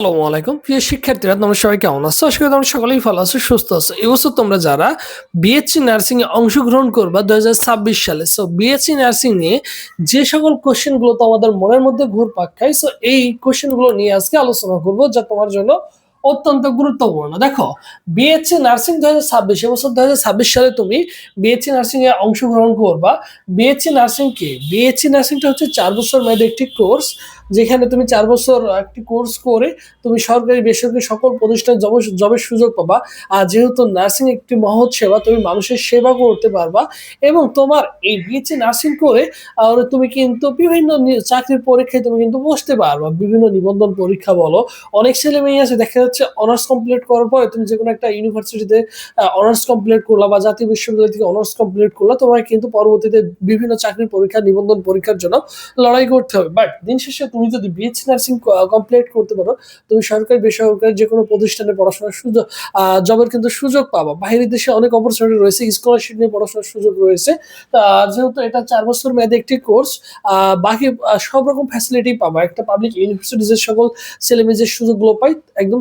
আসসালামু আলাইকুম। প্রিয় শিক্ষার্থীরা, তোমরা সবাই কেমন আছো? আশা করি তোমরা সকলেই ভালো আছো, সুস্থ আছো। এবছর তোমরা যারা বিএসসি নার্সিং এ অংশগ্রহণ করবা দু সালে সো বিএসসি নার্সিং নিয়ে যে সকল কোশ্চেনগুলো তোমাদের মনের মধ্যে ঘুরপাক খায় সো এই কোশ্চেনগুলো নিয়ে আজকে আলোচনা করব, যা তোমার জন্য অত্যন্ত গুরুত্বপূর্ণ। দেখো বিএসসি নার্সিং দু হাজার ছাব্বিশ এবছর দু হাজার ছাব্বিশ সালে তুমি বিএসসি নার্সিং এ অংশগ্রহণ করবা। বিএসসি নার্সিং কি বিএসসি নার্সিংটা হচ্ছে চার বছর মেয়াদী একটি কোর্স যেখানে তুমি চার বছর একটি কোর্স করে তুমি সরকারি, বেসরকারি সকল প্রতিষ্ঠানে জব- জবের সুযোগ পাবা। আর যেহেতু নার্সিং একটি মহৎ সেবা, তুমি মানুষের সেবা করতে পারবা। এবং তোমার এই বিএসসি নার্সিং করে, আর তুমি কিন্তু বিভিন্ন চাকরির পরীক্ষায় তুমি কিন্তু বসতে পারবা। বিভিন্ন নিবন্ধন পরীক্ষা বলো। অনেক ছেলে মেয়ে আছে, দেখা যাচ্ছে অনার্স কমপ্লিট করার পরে তুমি যে কোনো একটা ইউনিভার্সিটিতে অনার্স কমপ্লিট করলা বা জাতীয় বিশ্ববিদ্যালয় থেকে অনার্স কমপ্লিট করলা তোমার কিন্তু পরবর্তীতে বিভিন্ন চাকরির পরীক্ষা, নিবন্ধন পরীক্ষার জন্য লড়াই করতে হবে। বাট দিন শেষে তুমি যদি বিএসসি নার্সিং কমপ্লিট করতে পারো, তুমি সরকারি, বেসরকারি যে কোনো প্রতিষ্ঠানে পড়াশোনার সুযোগ জবের কিন্তু সুযোগ পাবা। বাইরের দেশে অনেক অপরচুনিটি রয়েছে স্কলারশিপ নিয়ে পড়াশোনার সুযোগ রয়েছে। যেহেতু এটা চার বছর মেয়াদে একটি কোর্স বাকি সব রকম ফ্যাসিলিটি পাবা। একটা পাবলিক ইউনিভার্সিটি যে সকল ছেলে মেয়ে যে সুযোগগুলো পাই একদম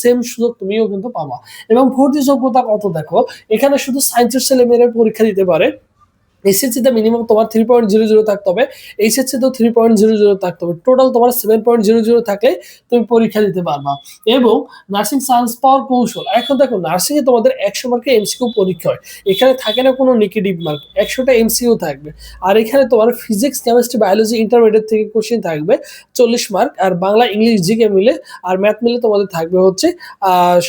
সেম সুযোগ তুমিও কিন্তু পাবা। এবং ভর্তি যোগ্যতা কত দেখো? এখানে শুধু সায়েন্সের ছেলে মেয়েরা পরীক্ষা দিতে পারে। এসএসসিতে মিনিমাম তোমার থ্রি পয়েন্ট জিরো জিরো থাকতে হবে। এইচএসসিতেও থ্রি পয়েন্ট জিরো জিরো থাকতে হবে। টোটাল তোমার সেভেন পয়েন্ট জিরো জিরো থাকলে তুমি পরীক্ষা দিতে পারবা। এবং নার্সিং সায়েন্স পাওয়ার কৌশল। এখন দেখো নার্সিং এ তোমাদের একশো মার্কের এমসিকিউ পরীক্ষা হয়। এখানে থাকে না কোনো নেগেটিভ মার্ক একশোটা এমসিকিউ থাকবে। আর এখানে তোমার ফিজিক্স কেমিস্ট্রি বায়োলজি ইন্টারমিডিয়েট থেকে কোশ্চেন থাকবে চল্লিশ মার্ক আর বাংলা, ইংলিশ, জিকে মিলে আর ম্যাথ মিলে তোমাদের থাকবে হচ্ছে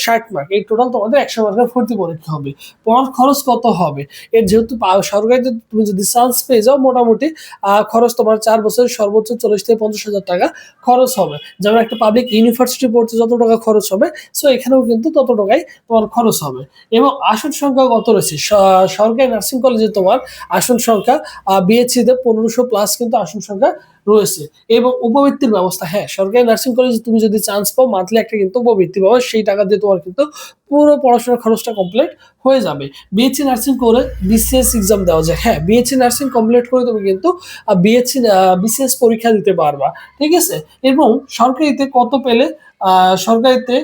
ষাট মার্ক এই টোটাল তোমাদের একশো মার্কের ভর্তি পরীক্ষা হবে। পড়ার খরচ কত হবে? এর যেহেতু সরকারিতে তুমি যদি চান্স পেয়ে যাও, মোটামুটি খরচ তোমার চার বছরের সর্বোচ্চ চল্লিশ থেকে পঞ্চাশ হাজার টাকা খরচ হবে। যেমন একটা পাবলিক ইউনিভার্সিটি পড়তে যত টাকা খরচ হবে সো এখানেও কিন্তু তত টাকাই তোমার খরচ হবে। এবং আসন সংখ্যা কত রয়েছে? সরকারি নার্সিং কলেজে তোমার আসন সংখ্যা বিএসসিতে পনেরোশো প্লাস কিন্তু আসন সংখ্যা রয়েছে। এবং উপবৃত্তির ব্যবস্থা হ্যাঁ সরকারি নার্সিং কলেজে তুমি যদি চান্স পাও মান্থলি একটা কিন্তু উপবৃত্তি পাবো, সেই টাকা দিয়ে তোমার কিন্তু পুরো পড়াশোনার খরচটা কমপ্লিট হয়ে যাবে। বিএসসি নার্সিং করে বিসিএস এক্সাম দেওয়া যায়। হ্যাঁ বিএসসি নার্সিং কমপ্লিট করে তুমি কিন্তু বিএসসি বিসিএস পরীক্ষা দিতে পারবা। ঠিক আছে? এবং সরকারিতে কত পেলে সরকারিতে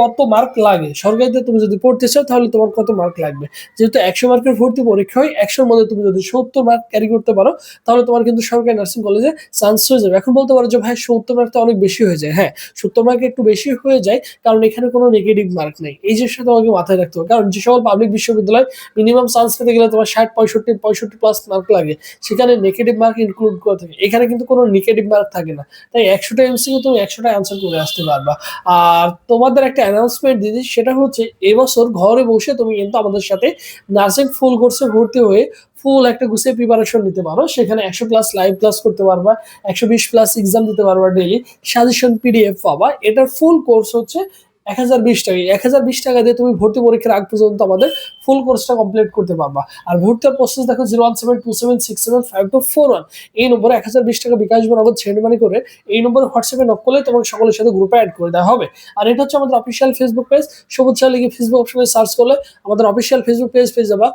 কত মার্ক লাগে? সরকারিতে তুমি যদি পড়তে চাও, তাহলে তোমার কত মার্ক লাগবে? যেহেতু একশো মার্কের ভর্তি পরীক্ষা হয়, একশোর মধ্যে তুমি যদি সত্তর মার্ক ক্যারি করতে পারো, তাহলে তোমার কিন্তু সরকারি নার্সিং কলেজে চান্স হয়ে যাবে। এখন বলতে পারো যে, ভাই, সত্তর মার্ক তো অনেক বেশি হয়ে যায়। হ্যাঁ সত্তর মার্ক একটু বেশি হয়ে যায়, কারণ এখানে কোনো নেগেটিভ মার্ক নেই। এই জিনিসটা তোমাকে মাথায় রাখতে হবে। কারণ যে সকল পাবলিক বিশ্ববিদ্যালয় মিনিমাম চান্স পেতে গেলে তোমার ষাট, পঁয়ষট্টি পঁয়ষট্টি প্লাস মার্ক লাগে। সেখানে নেগেটিভ মার্ক ইনক্লুড করে থাকে। এখানে কিন্তু কোনো নেগেটিভ মার্ক থাকে না। তাই একশোটা এমসিকিউ তুমি একশোটা অ্যান্সার করে আসতে পারবা। আর তোমাদের একটা অ্যানাউন্সমেন্ট দিদি সেটা হচ্ছে এবছর ঘরে বসে তুমি কিন্তু আমাদের সাথে নার্সিং ফুল কোর্সে ভর্তি হয়ে ফুল একটা গুছিয়ে প্রিপারেশন নিতে পারো। সেখানে একশো প্লাস লাইভ ক্লাস করতে পারবা, একশো বিশ প্লাস এক্সাম দিতে পারবা ডেলি সাজেশন পিডিএফ পাবা। এটার ফুল কোর্স হচ্ছে এক হাজার বিশ টাকা। এক হাজার বিশ টাকা দিয়ে তুমি ভর্তি পরীক্ষার আগ পর্যন্ত আমাদের ফুল কোর্সটা কমপ্লিট করতে পারবা। আর ভর্তির প্রসেস দেখো zero one seven two seven six seven five two four one এই নম্বরে এক হাজার বিশ টাকা বিকাশ বরাবর সেন্ড মানি করে এই নম্বরে হোয়াটসঅ্যাপে নক করলে তোমাকে সকলের সাথে গ্রুপে অ্যাড করে দেওয়া হবে। আর এটা হচ্ছে আমাদের অফিসিয়াল ফেসবুক পেজ সবুজ চা লিখে ফেসবুক অপশনে সার্চ করলে আমাদের অফিসিয়াল ফেসবুক পেজ পেয়ে যাবা।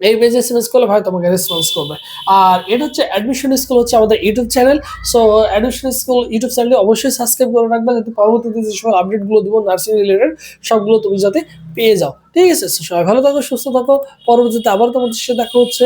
এই পেজে এসএমএস করলে ভাই তোমাকে রেসপন্স করবে। আর এটা হচ্ছে অ্যাডমিশন স্কুল হচ্ছে আমাদের YouTube channel so admission school YouTube চ্যানেলে অবশ্যই সাবস্ক্রাইব করে রাখবে, যাতে পরবর্তীতে যে সকল আপডেটগুলো দেবো নার্সিং রিলেটেড সবগুলো তুমি যাতে পেয়ে যাও। ঠিক আছে? সবাই ভালো থাকো, সুস্থ থাকো। পরবর্তীতে আবার তোমাদের সাথে দেখা হচ্ছে।